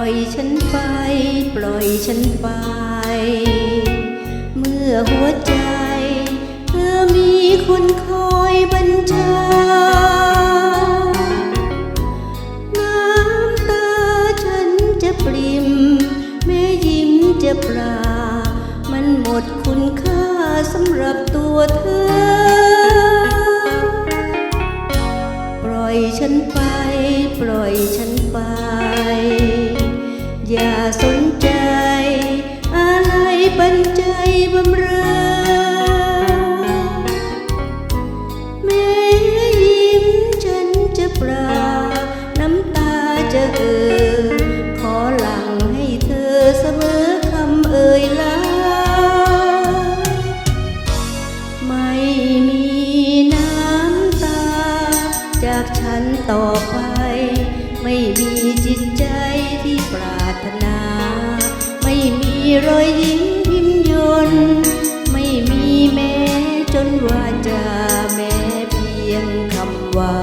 ่อยฉันไป ปล่อยฉันไป เมื่อหัวใจ เธอมีคนคอยบัญชา น้ำตาฉันจะปริม แม่ยิ้มจะปรามันหมดคุณค่าสำหรับตัวเธอ ปล่อยฉันไป ปล่อยฉัน ไม่มีน้ำตา จากฉันต่อไป ไม่มีจิตใจที่ปรารถนา ไม่มีรอยยิ้มพิมพ์ยน ไม่มีแม้จนว่าจะแม้เพียงคำว่า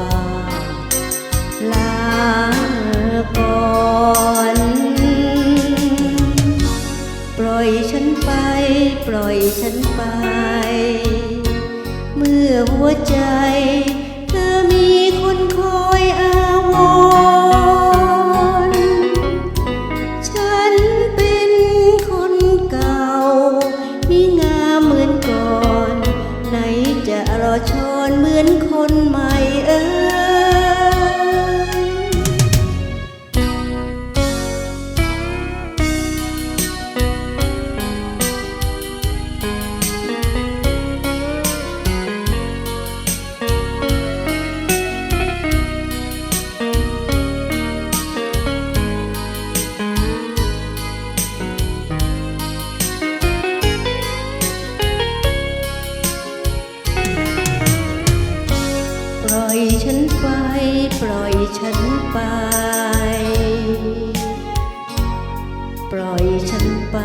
ลาก่อนปล่อยฉันไป ปล่อยฉันไป อหัวใจ เธอมีคนคอยอาวรฉันเป็นคนเก่า มีงามเหมือนก่อน ไหนจะรอชอนเหมือนคน ฉันไป ปล่อยฉันไป